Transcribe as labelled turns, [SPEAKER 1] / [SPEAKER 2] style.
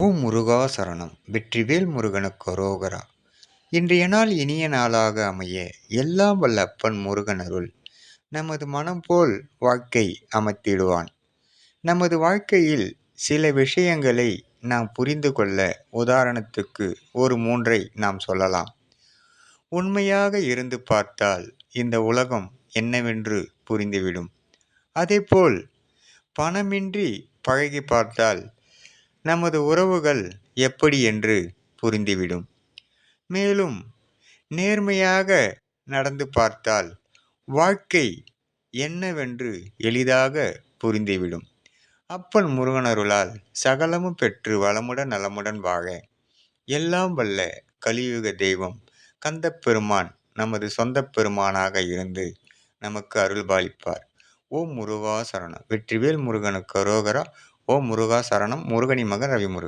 [SPEAKER 1] ஓ முருகா சரணம் வெற்றிவேல் முருகனுக்கு கரோகரா இன்றைய நாள் இனிய நாளாக அமைய எல்லாம் வல்ல அப்பன் முருகன் அருள். நமது மனம் போல் வாழ்க்கை அமைத்திடுவான். நமது வாழ்க்கையில் சில விஷயங்களை நாம் புரிந்து கொள்ள உதாரணத்துக்கு ஒரு மூன்றை நாம் சொல்லலாம். உண்மையாக இருந்து பார்த்தால் இந்த உலகம் என்னவென்று புரிந்துவிடும். அதேபோல் பணமின்றி பழகி பார்த்தால் நமது உறவுகள் எப்படி என்று புரிந்துவிடும். மேலும் நேர்மையாக நடந்து பார்த்தால் வாழ்க்கை என்னவென்று எளிதாக புரிந்துவிடும். அப்பன் முருகனருளால் சகலமும் பெற்று வளமுடன் நலமுடன் வாழ எல்லாம் வல்ல கலியுக தெய்வம் கந்த பெருமான் நமது சொந்த பெருமானாக இருந்து நமக்கு அருள்பாலிப்பார். ஓம் முருகா சரணம். வெற்றிவேல் முருகனுக்கு அரோகரா. ஓம் முருகா சரணம் முருகனி மகன் ரவிமுருகன்.